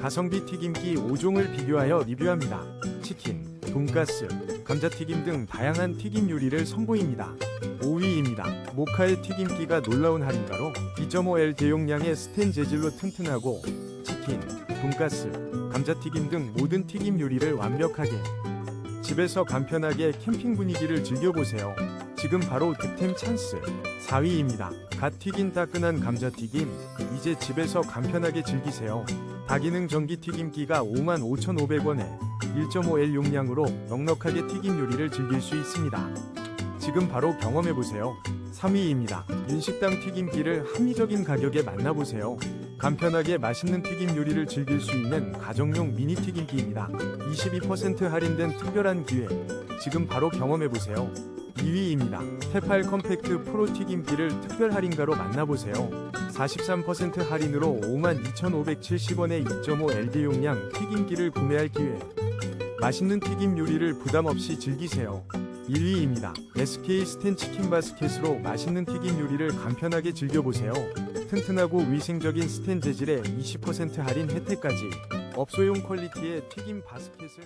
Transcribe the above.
가성비 튀김기 5종을 비교하여 리뷰합니다. 치킨, 돈가스, 감자튀김 등 다양한 튀김 요리를 선보입니다. 5위입니다. 모카의 튀김기가 놀라운 할인가로 2.5L 대용량의 스텐 재질로 튼튼하고 치킨, 돈가스, 감자튀김 등 모든 튀김 요리를 완벽하게 집에서 간편하게 캠핑 분위기를 즐겨보세요. 지금 바로 득템 찬스 4위입니다. 갓 튀긴 따끈한 감자튀김 이제 집에서 간편하게 즐기세요. 다기능 전기 튀김기가 55,500원에 1.5L 용량으로 넉넉하게 튀김 요리를 즐길 수 있습니다. 지금 바로 경험해보세요. 3위입니다. 윤식당 튀김기를 합리적인 가격에 만나보세요. 간편하게 맛있는 튀김 요리를 즐길 수 있는 가정용 미니 튀김기입니다. 22% 할인된 특별한 기회. 지금 바로 경험해보세요. 2위입니다. 테팔 컴팩트 프로 튀김기를 특별 할인가로 만나보세요. 43% 할인으로 52,570원의 2.5 LD 용량 튀김기를 구매할 기회. 맛있는 튀김 요리를 부담 없이 즐기세요. 1위입니다. SK 스텐 치킨 바스켓으로 맛있는 튀김 요리를 간편하게 즐겨보세요. 튼튼하고 위생적인 스텐 재질에 20% 할인 혜택까지 업소용 퀄리티의 튀김 바스켓을.